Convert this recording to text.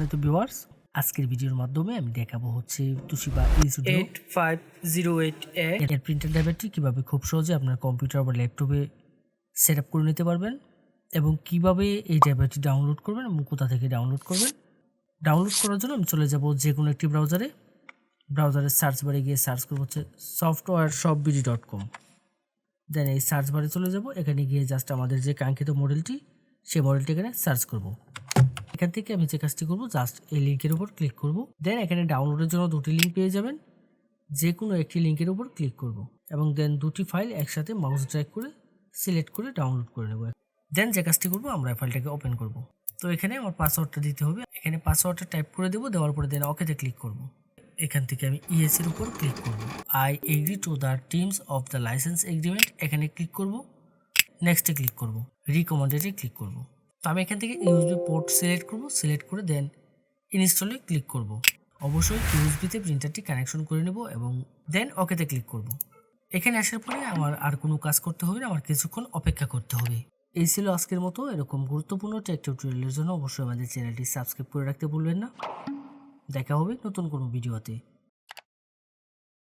সম্মানিত ভিউয়ার্স আজকের ভিডিওর মাধ্যমে আমি দেখাবো হচ্ছে Toshiba eight five zero eight এর প্রিন্টার ড্রাইভারটি কীভাবে খুব সহজে আপনার কম্পিউটার বা ল্যাপটপে সেট আপ করে নিতে পারবেন এবং কীভাবে এই ড্রাইভারটি ডাউনলোড করবেন এবং কোথা থেকে ডাউনলোড করবেন। ডাউনলোড করার জন্য আমি চলে যাব যে কোনো একটি ব্রাউজারে ব্রাউজারের সার্চ বারে গিয়ে সার্চ করব হচ্ছে সফটওয়্যার সব বিডি ডট কম দেন এই সার্চ বারে চলে যাব। এখানে গিয়ে জাস্ট আমাদের যে কাঙ্ক্ষিত মডেলটি সেই মডেলটি এখানে সার্চ করব। এখান থেকে আমি যে কাজটি করব জাস্ট এই লিঙ্কের উপর ক্লিক করব। দেন এখানে ডাউনলোডের জন্য দুটি লিঙ্ক পেয়ে যাবেন। যে কোনো একটি লিঙ্কের উপর ক্লিক করব এবং দেন দুটি ফাইল একসাথে মাউস ড্র্যাগ করে সিলেক্ট করে ডাউনলোড করে নেব। দেন যে কাজটি করব, আমরা ফাইলটাকে ওপেন করব। তো এখানে আমার পাসওয়ার্ডটা দিতে হবে। এখানে পাসওয়ার্ডটা টাইপ করে দেবো, দেওয়ার পরে দেন ওকেতে ক্লিক করব। এখান থেকে আমি ইএস এর উপর ক্লিক করব। I agree to the terms of the license agreement এখানে ক্লিক করব। নেক্সটে ক্লিক করব। রিকমেন্ডেডে ক্লিক করব। তো আমি এখান থেকে ইউএসবি পোর্ট সিলেক্ট করব সিলেক্ট করে দেন ইনস্টলে ক্লিক করব। অবশ্যই ইউএসবিতে প্রিন্টারটি কানেকশন করে নেব এবং দেন ওকেতে ক্লিক করব। এখানে আসার পরে আমার আর কোনো কাজ করতে হবে না, আমার কিছুক্ষণ অপেক্ষা করতে হবে। এই ছিল আজকের মতো, এরকম গুরুত্বপূর্ণ টেক টিউটোরিয়ালের জন্য অবশ্যই আমাদের চ্যানেলটি সাবস্ক্রাইব করে রাখতে ভুলবেন না। দেখা হবে নতুন কোনো ভিডিওতে